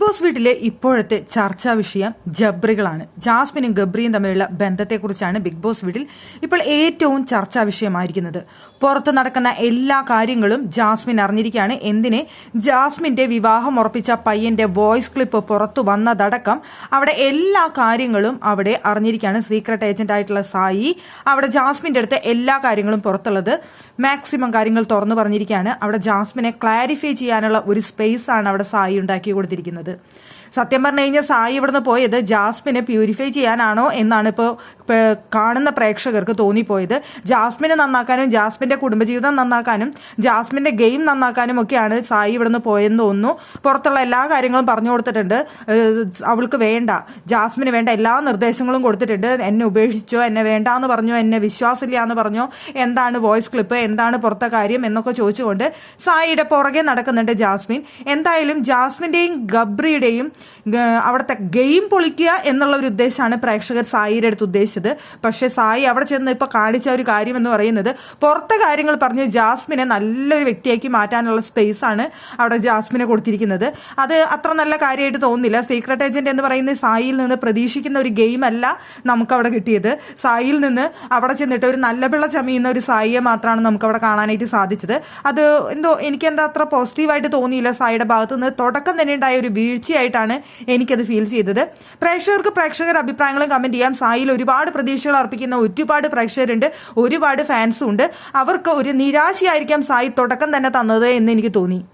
Boss വീട്ടിലെ ഇപ്പോഴത്തെ ചർച്ചാ വിഷയം ജബ്രികളാണ്. ജാസ്മിനും ഗബ്രിയും തമ്മിലുള്ള ബന്ധത്തെക്കുറിച്ചാണ് ബിഗ് ബോസ് വീട്ടിൽ ഇപ്പോൾ ഏറ്റവും ചർച്ചാ വിഷയമായിരിക്കുന്നത്. പുറത്ത് നടക്കുന്ന എല്ലാ കാര്യങ്ങളും ജാസ്മിൻ അറിഞ്ഞിരിക്കുകയാണ്. എന്തിനെ? ജാസ്മിന്റെ വിവാഹം ഉറപ്പിച്ച പയ്യന്റെ വോയിസ് ക്ലിപ്പ് പുറത്തു വന്നതടക്കം അവിടെ എല്ലാ കാര്യങ്ങളും അവിടെ അറിഞ്ഞിരിക്കുകയാണ്. സീക്രട്ട് ഏജന്റ് ആയിട്ടുള്ള സായി അവിടെ ജാസ്മിന്റെ അടുത്ത് എല്ലാ കാര്യങ്ങളും പുറത്തുള്ളത് മാക്സിമം കാര്യങ്ങൾ തുറന്നു പറഞ്ഞിരിക്കുകയാണ്. അവിടെ ജാസ്മിനെ ക്ലാരിഫൈ ചെയ്യാനുള്ള ഒരു സ്പേസ് ആണ് അവിടെ സായി ഉണ്ടാക്കി കൊടുത്തിരിക്കുന്നത്. 部。സത്യം പറഞ്ഞു കഴിഞ്ഞാൽ സായി ഇവിടുന്ന് പോയത് ജാസ്മിനെ പ്യൂരിഫൈ ചെയ്യാനാണോ എന്നാണ് ഇപ്പോൾ കാണുന്ന പ്രേക്ഷകർക്ക് തോന്നിപ്പോയത്. ജാസ്മിനെ നന്നാക്കാനും ജാസ്മിന്റെ കുടുംബജീവിതം നന്നാക്കാനും ജാസ്മിന്റെ ഗെയിം നന്നാക്കാനും ഒക്കെയാണ് സായി ഇവിടുന്ന് പോയെന്ന് തോന്നുന്നു. പുറത്തുള്ള എല്ലാ കാര്യങ്ങളും പറഞ്ഞു കൊടുത്തിട്ടുണ്ട്. അവൾക്ക് വേണ്ട. ജാസ്മിന് വേണ്ട എല്ലാ നിർദ്ദേശങ്ങളും കൊടുത്തിട്ടുണ്ട്. എന്നെ ഉപേക്ഷിച്ചോ എന്നെ വേണ്ട എന്ന് പറഞ്ഞോ എന്നെ വിശ്വാസമില്ല എന്ന് പറഞ്ഞോ എന്താണ് വോയിസ് ക്ലിപ്പ് എന്താണ് പുറത്തെ കാര്യം എന്നൊക്കെ ചോദിച്ചുകൊണ്ട് സായിയുടെ പുറകെ നടക്കുന്നുണ്ട് ജാസ്മിൻ. എന്തായാലും ജാസ്മിന്റെയും ഗബ്രിയുടെയും അവിടുത്തെ ഗെയിം പൊളിക്കുക എന്നുള്ള ഒരു ഉദ്ദേശമാണ് പ്രേക്ഷകർ സായിയുടെ അടുത്ത് ഉദ്ദേശിച്ചത്. പക്ഷേ സായി അവിടെ ചെന്ന് ഇപ്പോൾ കാണിച്ച ഒരു കാര്യം എന്ന് പറയുന്നത് പുറത്തെ കാര്യങ്ങൾ പറഞ്ഞ് ജാസ്മിനെ നല്ലൊരു വ്യക്തിയാക്കി മാറ്റാനുള്ള സ്പേസ് ആണ് അവിടെ ജാസ്മിനെ കൊടുത്തിരിക്കുന്നത്. അത് അത്ര നല്ല കാര്യമായിട്ട് തോന്നുന്നില്ല. സീക്രട്ട് ഏജന്റ് എന്ന് പറയുന്ന സായിയിൽ നിന്ന് പ്രതീക്ഷിക്കുന്ന ഒരു ഗെയിം അല്ല നമുക്ക് അവിടെ കിട്ടിയത്. സായിയിൽ നിന്ന് അവിടെ ചെന്നിട്ട് ഒരു നല്ല പിള്ള ചമയുന്ന ഒരു സായിയെ മാത്രമാണ് നമുക്ക് അവിടെ കാണാനായിട്ട് സാധിച്ചത്. അത് എന്തോ എനിക്ക് എന്താ അത്ര പോസിറ്റീവായിട്ട് തോന്നിയില്ല സായിയുടെ ഭാഗത്തുനിന്ന്. തുടക്കം തന്നെ ഉണ്ടായ ഒരു വീഴ്ചയായിട്ടാണ് എനിക്കത് ഫീൽ ചെയ്തത്. പ്രേക്ഷകർക്ക് പ്രേക്ഷകർ അഭിപ്രായങ്ങളും കമന്റ് ചെയ്യാം സായിൽ ഒരുപാട് പ്രതീക്ഷകൾ അർപ്പിക്കുന്ന ഒരുപാട് പ്രേക്ഷകരുണ്ട്. ഒരുപാട് ഫാൻസും ഉണ്ട്. അവർക്ക് ഒരു നിരാശയായിരിക്കാം സായി തുടക്കം തന്നെ തന്നത് എന്ന് എനിക്ക് തോന്നി.